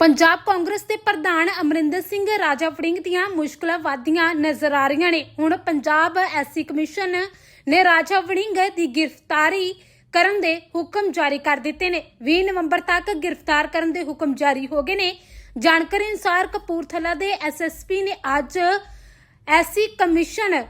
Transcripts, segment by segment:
ਪੰਜਾਬ ਕਾਂਗਰਸ ਦੇ ਪ੍ਰਧਾਨ ਅਮਰਿੰਦਰ ਸਿੰਘ ਰਾਜਾ ਵੜਿੰਗ ਦੀਆਂ ਮੁਸ਼ਕਲਾਂ ਵਧਦੀਆਂ ਨਜ਼ਰ ਆ ਰਹੀਆਂ ਨੇ। ਹੁਣ ਪੰਜਾਬ ਐਸਸੀ ਕਮਿਸ਼ਨ ਨੇ ਰਾਜਾ ਵੜਿੰਗ ਦੀ ਗ੍ਰਿਫਤਾਰੀ ਕਰਨ ਦੇ ਹੁਕਮ ਜਾਰੀ ਕਰ ਦਿੱਤੇ ਨੇ। 20 ਨਵੰਬਰ ਤੱਕ ਗ੍ਰਿਫਤਾਰ ਕਰਨ ਦੇ ਹੁਕਮ ਜਾਰੀ ਹੋ ਗਏ ਨੇ। ਜਾਣਕਾਰੀ ਅਨੁਸਾਰ ਕਪੂਰਥਲਾ ਦੇ ਐਸਐਸਪੀ ਨੇ ਅੱਜ ਐਸਸੀ ਕਮਿਸ਼ਨ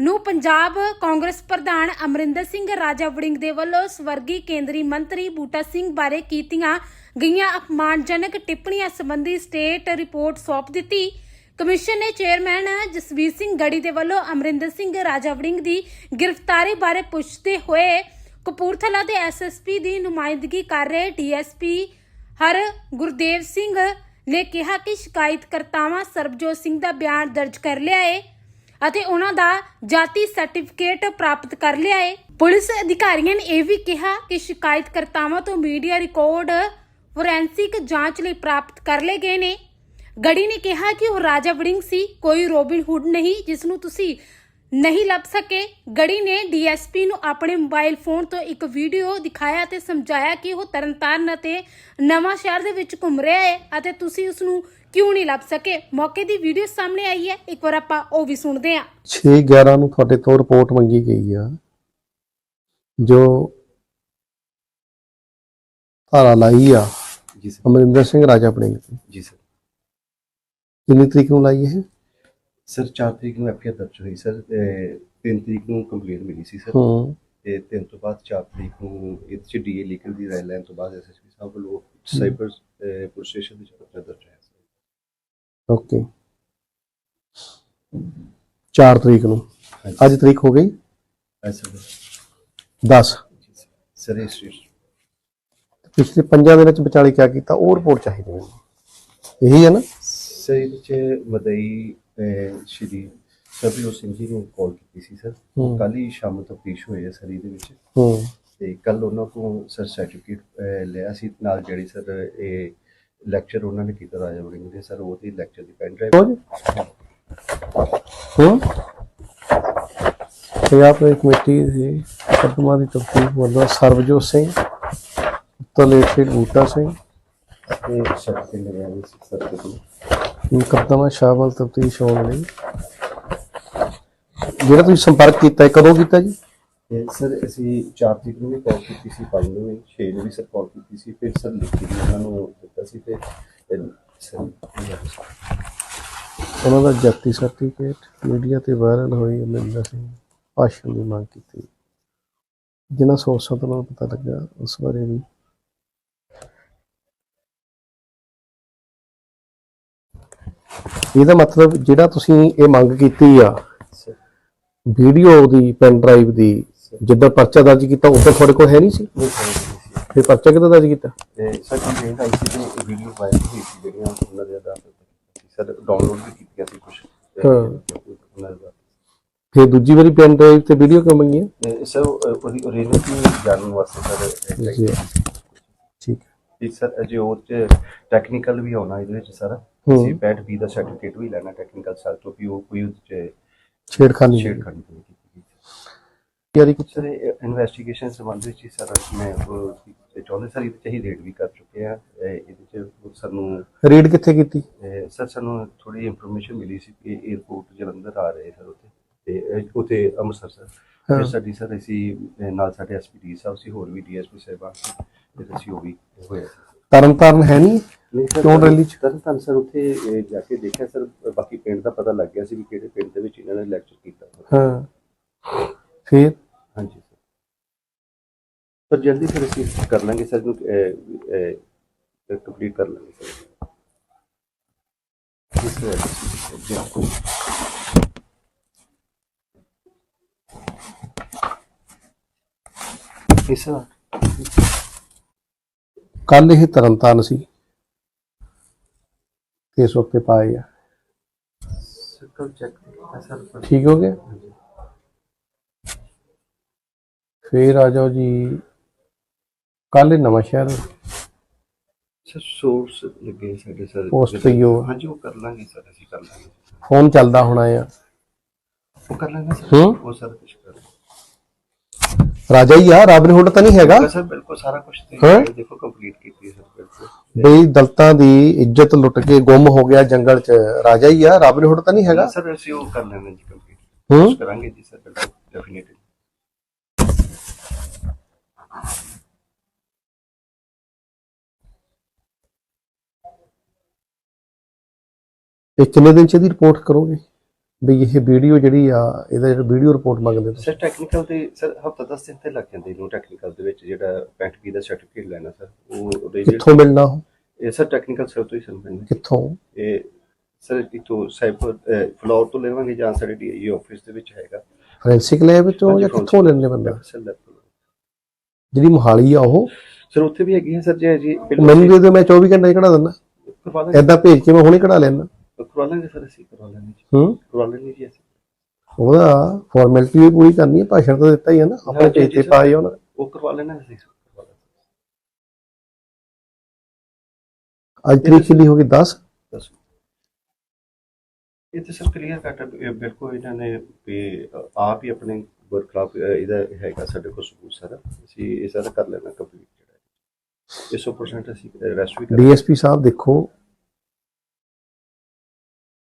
ਨੂੰ ਪੰਜਾਬ ਕਾਂਗਰਸ ਪ੍ਰਧਾਨ ਅਮਰਿੰਦਰ ਸਿੰਘ ਰਾਜਾ ਵੜਿੰਗ ਦੇ ਵੱਲੋਂ ਸਵਰਗੀ ਕੇਂਦਰੀ ਮੰਤਰੀ ਬੂਟਾ ਸਿੰਘ ਬਾਰੇ ਕੀਤੀਆਂ ਗਈਆਂ ਅਪਮਾਨਜਨਕ ਟਿੱਪਣੀਆਂ ਸੰਬੰਧੀ ਸਟੇਟ ਰਿਪੋਰਟ ਸੌਂਪ ਦਿੱਤੀ। ਕਮਿਸ਼ਨ ਨੇ ਚੇਅਰਮੈਨ ਜਸਵੀਰ ਸਿੰਘ ਗੜੀ ਦੇ ਵੱਲੋਂ ਅਮਰਿੰਦਰ ਸਿੰਘ ਰਾਜਾ ਦੀ ਗ੍ਰਿਫਤਾਰੀ ਬਾਰੇ ਪੁੱਛਦੇ ਹੋਏ ਕਪੂਰਥਲਾ ਦੇ ਐਸਐਸਪੀ ਦੀ ਨੁਮਾਇੰਦਗੀ ਕਰ ਰਹੇ ਡੀਐਸਪੀ ਹਰ ਗੁਰਦੇਵ ਸਿੰਘ ਨੇ ਕਿਹਾ ਕਿ ਸ਼ਿਕਾਇਤਕਰਤਾਵਾਂ ਸਰਬਜੋਤ ਸਿੰਘ ਦਾ ਬਿਆਨ ਦਰਜ ਕਰ ਲਿਆ ਏ ਅਤੇ ਉਹਨਾਂ ਦਾ ਜਾਤੀ ਸਰਟੀਫਿਕੇਟ ਪ੍ਰਾਪਤ ਕਰ ਲਿਆ ਏ। ਪੁਲਿਸ ਅਧਿਕਾਰੀਆਂ ਨੇ ਇਹ ਵੀ ਕਿਹਾ ਕਿ ਸ਼ਿਕਾਇਤਕਰਤਾਵਾਂ ਤੋਂ ਮੀਡੀਆ ਰਿਕਾਰਡ ਫੋਰੈਂਸਿਕ ਜਾਂਚ ਲਈ ਪ੍ਰਾਪਤ ਕਰ ਲਏ ਗਏ ਨੇ। ਗੜੀ ਨੇ ਕਿਹਾ ਕਿ ਉਹ ਰਾਜਾ ਵੜਿੰਗ ਸੀ, ਕੋਈ ਰੋਬਿਨ ਹੁੱਡ ਨਹੀਂ, ਜਿਸ ਨੂੰ ਤੁਸੀਂ ਨਹੀਂ ਲੱਭ ਸਕੇ। ਗੜੀ ਨੇ ਡੀਐਸਪੀ ਨੂੰ ਆਪਣੇ ਮੋਬਾਈਲ ਫੋਨ ਤੋਂ ਇੱਕ ਵੀਡੀਓ ਦਿਖਾਇਆ ਤੇ ਸਮਝਾਇਆ ਕਿ ਉਹ ਤਰਨਤਾਰਨ ਅਤੇ ਨਵਾਂ ਸ਼ਹਿਰ ਦੇ ਵਿੱਚ ਘੁੰਮ ਰਿਹਾ ਹੈ ਅਤੇ ਤੁਸੀਂ ਉਸ ਨੂੰ ਕਿਉਂ ਨਹੀਂ ਲੱਭ ਸਕੇ? ਮੌਕੇ ਦੀ ਵੀਡੀਓ ਸਾਹਮਣੇ ਆਈ ਹੈ। ਇੱਕ ਵਾਰ ਆਪਾਂ ਉਹ ਵੀ ਸੁਣਦੇ ਹਾਂ। 6 11 ਨੂੰ ਤੁਹਾਡੇ ਤੋਂ ਰਿਪੋਰਟ ਮੰਗੀ ਗਈ ਆ, ਜੋ ਧਾਰਾ ਲਾਈ ਆ। ਜੀ ਸਰ। ਅਮਰਿੰਦਰ ਸਿੰਘ ਰਾਜਾ ਆਪਣੇ ਜੀ ਸਰ। ਕਿੰਨੀ ਤਰੀਕ ਨੂੰ ਲਾਈ ਇਹ? ਸਰ 4 ਤਰੀਕ ਨੂੰ ਐਫਆਈਆਰ ਦਰਜ ਹੋਈ ਸਰ 3 ਤਰੀਕ ਨੂੰ ਕੰਪਲੇਂਟ ਮਿਲੀ ਸੀ ਸਰ। ਹੂੰ। ਤੇ 3 ਤੋਂ ਬਾਅਦ 4 ਤਰੀਕ ਨੂੰ ਇਹ ਚ ਡੀਏ ਲੀਗਲ ਦੀ ਰਾਇ ਲੈਣ ਤੋਂ ਬਾਅਦ ਐਸਐਸਪੀ ਸਾਹਿਬ ਵੱਲੋਂ ਸਾਈਬਰ ਪੁਲਿਸ ਸਟੇਸ਼ਨ ਵਿੱਚ ਪੱਤਰ ਦਰਜ ਹੋਇਆ ਸਰ ਓਕੇ। 4 ਤਰੀਕ ਨੂੰ। ਅੱਜ ਤਰੀਕ ਹੋ ਗਈ? ਐਸਾ 10 ਸਰ। ਰਜਿਸਟ੍ਰੇਸ਼ਨ ਪਿਛਲੇ 5 ਦਿਨਾਂ ਚ ਵਿਚਾਲੇ ਕੀ ਕੀਤਾ ਉਹ ਰਿਪੋਰਟ ਚਾਹੀਦੀ ਮੈਨੂੰ ਇਹੀ ਹੈ ਨਾ। ਸਰ ਇਹਦੇ ਚ ਮਦਈ ਸ਼੍ਰੀ ਸਰਬਜੋਤ ਸਿੰਘ ਜੀ ਨੂੰ ਕਾਲ ਕੀਤੀ ਸੀ ਸਰ ਹੂੰ। ਕੱਲ ਹੀ ਸ਼ਾਮ ਤੋਂ ਪੇਸ਼ ਹੋਏ ਆ ਸਰ ਇਹਦੇ ਵਿੱਚ। ਹੂੰ। ਤੇ ਕੱਲ ਉਹਨਾਂ ਕੋਲ ਸਰ ਸਰਟੀਫਿਕੇਟ ਲਿਆ ਸੀ। ਨਾਲ ਜਿਹੜੀ ਸਰ ਇਹ ਲੈਕਚਰ ਉਹਨਾਂ ਨੇ ਕੀਤਾ ਰਾਜਾ ਵੜਿੰਗ ਦੇ। ਸਰ ਉਹਦੀ ਲੈਕਚਰ ਦੀ ਪੈਨ ਡਰਾਈਵ ਹੋ ਹੂੰ ਪੰਜਾਬ ਦੀ ਕਮੇਟੀ ਦੇ ਮੁਕੱਦਮਾ ਦੀ ਤਫਤੀਸ਼ ਵੱਲੋਂ ਸਰਬਜੋਤ ਸਿੰਘ ਤਲੇਟੇ ਬੂਟਾ ਸਿੰਘ ਤੇ ਸਰਟੀਫਿਕੇਟ ਲਗਾਇਆ ਸੀ ਸਰ ਕੋਲ ਮੁਕੱਦਮਾ ਸ਼ਾਮਲ ਤਫਤੀਸ਼ ਹੋਣ ਲਈ। ਜਿਹੜਾ ਤੁਸੀਂ ਸੰਪਰਕ ਕੀਤਾ ਹੈ ਕਦੋਂ ਕੀਤਾ ਜੀ? ਤੇ ਸਰ ਅਸੀਂ 4 ਤਰੀਕ ਨੂੰ ਵੀ ਕਾਲ ਕੀਤੀ ਸੀ 5 ਨੂੰ ਵੀ 6 ਨੂੰ ਵੀ ਸਰ ਕਾਲ ਕੀਤੀ ਸੀ ਫਿਰ ਸਰ ਲਿਖੀ ਵੀ ਉਹਨਾਂ ਨੂੰ ਦਿੱਤਾ ਸੀ ਤੇ ਸਰ ਉਹਨਾਂ ਦਾ ਜਾਤੀ ਸਰਟੀਫਿਕੇਟ ਮੀਡੀਆ ਤੇ ਵਾਇਰਲ ਹੋਈ ਅਮਰਿੰਦਰ ਸਿੰਘ ਭਾਸ਼ਣ ਦੀ ਮੰਗ ਕੀਤੀ। ਜਿਨ੍ਹਾਂ ਸੋਰਸਾਂ ਤੋਂ ਪਤਾ ਲੱਗਾ ਉਸ ਬਾਰੇ ਵੀ ਇਹਦਾ ਮਤਲਬ ਜਿਹੜਾ ਤੁਸੀਂ ਇਹ ਮੰਗ ਕੀਤੀ ਆ ਵੀਡੀਓ ਦੀ ਪੈਨ ਡਰਾਈਵ ਦੀ ਜਿੱਦਾਂ ਪਰਚਾ ਦਰਜ ਕੀਤਾ ਉਦੋਂ ਤੁਹਾਡੇ ਕੋਲ ਹੈ ਨਹੀਂ ਸੀ? ਫਿਰ ਪਰਚਾ ਕਿੱਦਾਂ ਦਰਜ ਕੀਤਾ? ਤੇ ਸਰ ਕੰਪਲੇਂਟ ਆਈ ਸੀ ਤੇ ਵੀਡੀਓ ਵਾਇਰਲ ਹੋਈ ਸੀ ਜਿਹੜੀਆਂ ਉਹਨਾਂ ਦੇ ਆਧਾਰ ਤੇ ਸਰ ਡਾਊਨਲੋਡ ਵੀ ਕੀਤੀਆਂ ਸੀ ਕੁਝ ਹਾਂ। ਫਿਰ ਦੂਜੀ ਵਾਰੀ ਪੈਨ ਡਰਾਈਵ ਤੇ ਵੀਡੀਓ ਕਿਉਂ ਮੰਗੀ ਸਰ ਉਹ- ਉਹਦੀ ਓਰੀਜਨਲ ਵੀ ਜਾਣਨ ਵਾਸਤੇ ਸਰ ਠੀਕ ਹੈ। ਜੀ ਸਰ ਅਜੇ ਉਹ ਟੈਕਨੀਕਲ ਵੀ ਆਉਣਾ ਇਹਦੇ ਵਿੱਚ ਸਰ। ਅਸੀਂ 65 ਦਾ ਸਰਟੀਫਿਕੇਟ ਵੀ ਲੈਣਾ ਟੈਕਨੀਕਲ ਸਰ ਤੋਂ ਵੀ ਉਹ ਕੋਈ ਉਹਦੇ ਚ ਛੇੜਖਾਨੀ ਛੇੜਖਾਨੀ ਨਹੀਂ ਕੀਤੀ ਗਈ। ਯਾਰੀ ਕੁਛ ਸਰ ਇਨਵੈਸਟੀਗੇਸ਼ਨ ਸੰਬੰਧ ਵਿੱਚ ਹੀ ਸਰ ਮੈਂ ਚਾਹੁੰਦੇ ਸਰ ਇਹਦੇ ਚ ਹੀ ਰੇਡ ਵੀ ਕਰ ਚੁੱਕੇ ਆ ਇਹ- ਇਹਦੇ ਚ ਸਾਨੂੰ ਰੀਡ ਕਿੱਥੇ ਕੀਤੀ? ਸਰ ਸਾਨੂੰ ਥੋੜੀ ਇਨਫੋਰਮੇਸ਼ਨ ਮਿਲੀ ਸੀ ਕਿ 에어ਪੋਰਟ ਜਲੰਧਰ ਆ ਰਹੇ ਸਰ ਉੱਥੇ। ਤੇ ਉੱਥੇ ਅੰਮ੍ਰਿਤਸਰ ਸਰ। ਫਿਰ ਸਾਡੀ ਸਰ ਅਸੀਂ ਨਾਲ ਸਾਡੇ ਐਸਪੀਡੀ ਸਾਹਿਬ ਸੀ ਹੋਰ ਵੀ ਡੀਐਸਪੀ ਸਾਹਿਬਾਨ ਸੀ। ਤੇ ਅਸੀਂ ਉਹ ਵੀ ਹੋਇਆ ਸੀ ਤਰਨ ਤਾਰਨ ਹੈ ਨਹੀਂ? ਕਿਉਂ ਰੈਲੀ ਚ? ਤਰਨ ਤਾਰਨ ਸਰ ਉੱਥੇ ਜਾ ਕੇ ਦੇਖਿਆ ਸਰ ਬਾਕੀ ਪਿੰਡ ਦਾ ਪਤਾ ਲੱਗ ਗਿਆ ਸੀ ਵੀ ਕਿਹੜੇ ਪਿੰਡ ਦੇ ਵਿੱਚ ਇਹਨਾਂ ਨੇ ਲੈਕਚਰ ਕੀਤਾ। ਹਾਂ। ਫਿਰ? ਹਾਂਜੀ ਸਰ। ਪਰ ਜਲਦੀ ਫਿਰ ਅਸੀਂ ਕਰ ਲਾਂਗੇ ਸਰ ਨੂੰ ਕੰਪਲੀਟ ਕਰ ਲਾਂਗੇ ਸਰ। ਇਸ ਕੱਲ ਇਹ ਤਰਨ ਤਾਰਨ ਸੀ। ਆ। ਸਰ ਚੈੱਕ ਕੀਤਾ ਸਰ ਪਰ ਠੀਕ ਹੋ ਗਿਆ ਫਿਰ ਆ ਜਾਓ ਜੀ। ਕੱਲ ਨਵਾਂ ਸ਼ਹਿਰ ਸਰ ਸੋਰਸ ਲੱਗੇ ਸਾਡੇ ਸਰ। Post ਤੇ ਹੀ ਉਹ। ਹਾਂਜੀ ਉਹ ਕਰ ਲਾਂਗੇ ਸਰ ਅਸੀਂ ਕਰ ਲਾਂਗੇ। ਫੋਨ ਚੱਲਦਾ ਹੋਣਾ ਆ। ਉਹ ਕਰ ਲਾਂਗੇ ਸਰ? ਹੂੰ? ਉਹ ਸਰ ਕੁਝ ਕਰ ਰਾਜਾ ਹੀ ਆ ਰਾਬਨ ਹੁੱਡ ਤਾਂ ਨਹੀਂ ਹੈਗਾ। ਸਰ ਬਿਲਕੁਲ ਸਾਰਾ ਕੁਝ ਹਾਂ? ਦੇਖੋ ਕੰਪਲੀਟ ਕੀਤੀ ਹੈ ਸਰ ਬਿਲਕੁਲ। ਬਈ ਦਲਤਾਂ ਦੀ ਇੱਜ਼ਤ ਲੁੱਟ ਕੇ ਗੁੰਮ ਹੋ ਗਿਆ ਜੰਗਲ 'ਚ ਰਾਜਾ ਹੀ ਆ ਰਾਬਨ ਹੁੱਡ ਤਾਂ ਨਹੀਂ ਹੈਗਾ। ਸਰ ਅਸੀਂ ਉਹ ਕਰ ਲੈਣੇ ਜੀ ਕੰਪਲੀਟ ਹੂੰ। ਕਰਾਂਗੇ ਜੀ ਸਰ ਬਿਲਕੁਲ ਡੈਫੀਨਿਟਲੀ ਇਹ ਕਿੰਨੇ ਦਿਨ ਚ ਇਹਦੀ ਰਿਪੋਰਟ ਕਰੋਗੇ? ਬਈ ਇਹ ਵੀਡੀਓ ਜਿਹੜੀ ਆ ਇਹਦਾ ਜਿਹੜਾ ਵੀਡੀਓ ਰਿਪੋਰਟ ਮੰਗਦੇ ਤੁਸੀਂ? ਸਰ ਟੈਕਨੀਕਲ ਤੇ ਸਰ ਹਫਤਾ 10 ਦਿਨ ਤੇ ਲੱਗ ਜਾਂਦੇ ਇਹਨੂੰ ਟੈਕਨੀਕਲ ਦੇ ਵਿੱਚ ਜਿਹੜਾ ਪੈਂਟਕੀ ਦਾ ਸਰਟੀਫਿਕੇਟ ਲੈਣਾ ਸਰ ਉਹ ਕਿੱਥੋਂ ਮਿਲਣਾ ਉਹ? ਇਹ ਸਰ ਟੈਕਨੀਕਲ ਸਰ ਤੋਂ ਹੀ ਸਰ ਮਿਲਣਾ। ਕਿੱਥੋੋਂ? ਇਹ ਸਰ ਇਤੋਂ ਸਾਈਬਰ ਫਲੋਰ ਤੋਂ ਲੈਵਾਂਗੇ ਜਾਂ ਸਾਡੇ ਡੀਆਈ ਆਫਿਸ ਦੇ ਵਿੱਚ ਹੈਗਾ। ਫੋਰੈਂਸਿਕ ਲੈਬ ਹਾਂਜੀ, ਜਾਂ ਕਿੱਥੋਂ ਲੈਣੇ ਬੰਦਾ? ਤੋਂ। ਜਿਹੜੀ ਮੋਹਾਲੀ ਆ ਉਹ? ਸਰ ਉੱਥੇ ਵੀ ਹੈਗੀ ਹੈ ਸਰ ਜੀ ਮੈਨੂੰ ਦੇ ਦਿਓ ਮੈਂ 24 ਘੰਟੇ ਕਢਾ ਦਿੰਦਾ। ਐਦਾਂ ਭੇਜ ਕੇ ਮੈਂ ਹੁਣੇ ਕਢਾ ਲੈਣਾ ਕਰਵਾ ਲਾਂਗੇ ਸਰ ਅਸੀਂ ਕਰਵਾ ਲਾਂਗੇ ਜੀ ਹੂੰ ਕਰਵਾ ਲਾਂਗੇ ਜੀ ਅਸੀਂ ਉਹਦਾ ਫਾਰਮੈਲਿਟੀ ਵੀ ਪੂਰੀ ਕਰਨੀ ਹੈ ਭਾਸ਼ਣ ਤਾਂ ਦਿੱਤਾ ਹੀ ਹੈ ਨਾ ਆਪਣੇ ਪੇਜ ਤੇ। ਪਾਏ ਉਹਨਾਂ। ਉਹ ਕਰਵਾ ਲੈਣਾ ਅਸੀਂ ਅੱਜ ਤਰੀਕ ਕਿੰਨੀ ਹੋ ਗਈ 10 ਦੱਸੋ ਇਹ ਤਾਂ ਸਰ ਕਲੀਅਰ ਕੱਟ ਬਿਲਕੁਲ ਇਹਨਾਂ ਨੇ ਆਪ ਹੀ ਆਪਣੇ ਵਰਕਲਾਪ ਇਹਦਾ ਹੈਗਾ ਸਾਡੇ ਕੋਲ ਸਬੂਤ ਸਾਰਾ ਅਸੀਂ ਇਹ ਸਾਰਾ ਕਰ ਲੈਣਾ ਕੰਪਲੀਟ ਜਿਹੜਾ ਹੈ। ਇਹ 100% ਅਸੀਂ ਰੈਸਟ ਵੀ ਕਰ ਡੀਐਸਪੀ ਸਾਹਿਬ ਦੇਖੋ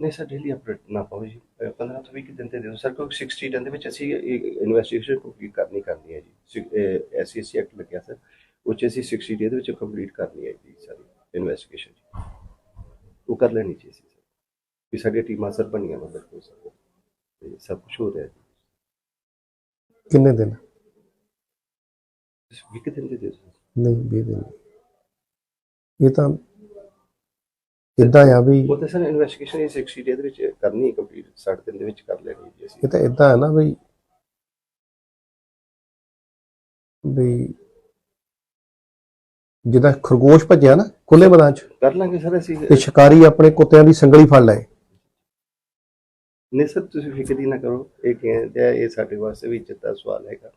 ਨਹੀਂ ਸਰ ਡੇਲੀ ਅਪਡੇਟ ਨਾ ਪਾਓ ਜੀ। ਅਹ 15 ਤੋਂ 20 ਦਿਨ ਤੇ ਦਿਓ। ਸਰ ਕੋਈ 60 ਦਿਨ ਦੇ ਵਿੱਚ ਅਸੀਂ ਇਨਵੈਸਟੀਗੇਸ਼ਨ ਕੰਪਲੀਟ ਕਰਨੀ ਕਰਨੀ ਹੈ ਜੀ। ਐਸਸੀਸੀ ਐਕਟ ਲੱਗਿਆ ਸਰ। ਉਹ 'ਚ ਅਸੀਂ 60 ਡੇ ਦੇ ਵਿੱਚ ਕੰਪਲੀਟ ਕਰਨੀ ਹੈ ਜੀ ਸਾਰੀ ਇਨਵੈਸਟੀਗੇਸ਼ਨ ਉਹ ਕਰ ਲੈਣੀ ਚਾਹੀਦੀ ਸਰ। ਵੀ ਸਾਡੀਆਂ ਟੀਮਾਂ ਸਰ ਬਣੀਆਂ ਵਾ ਬਿਲਕੁਲ ਸਰ ਤੇ ਸਭ ਕੁਝ ਹੋ ਰਿਹਾ ਜੀ। ਕਿੰਨੇ ਦਿਨ? ਤੁਸੀਂ 20 ਦਿਨ ਦੇ ਸਰ। ਨਹੀਂ 20 ਦਿਨ। ਇਹ ਤਾਂ ਇਦਾਂ ਆ ਵੀ ਉਹ ਤਾਂ ਸਰ ਇਨਵੈਸਟੀਗੇਸ਼ਨ 60 ਡੇ ਦੇ ਵਿੱਚ ਕਰਨੀ ਹੈ ਕੰਪਲੀਟ 60 ਦਿਨ ਦੇ ਵਿੱਚ ਕਰ ਲੈਣੀ ਜੀ ਅਸੀਂ। ਇਹ ਤਾਂ ਇਦਾਂ ਹੈ ਨਾ ਵੀ ਵੀ ਜਿੱਦਾਂ ਖਰਗੋਸ਼ ਭੱਜਿਆ ਨਾ ਖੁੱਲੇ ਮੈਦਾਨ ਚ ਕਰ ਲਾਂਗੇ ਸਰ ਅਸੀਂ। ਤੇ ਸ਼ਿਕਾਰੀ ਆਪਣੇ ਕੁੱਤਿਆਂ ਦੀ ਸੰਗਲੀ ਫੜ ਲਏ। ਨਹੀਂ ਸਰ ਤੁਸੀਂ ਫਿਕਰ ਹੀ ਨਾ ਕਰੋ ਇਹ ਕਹਿੰਦੇ ਆ ਇਹ ਸਾਡੇ ਵਾਸਤੇ ਵੀ ਦਾ ਸਵਾਲ ਹੈਗਾ।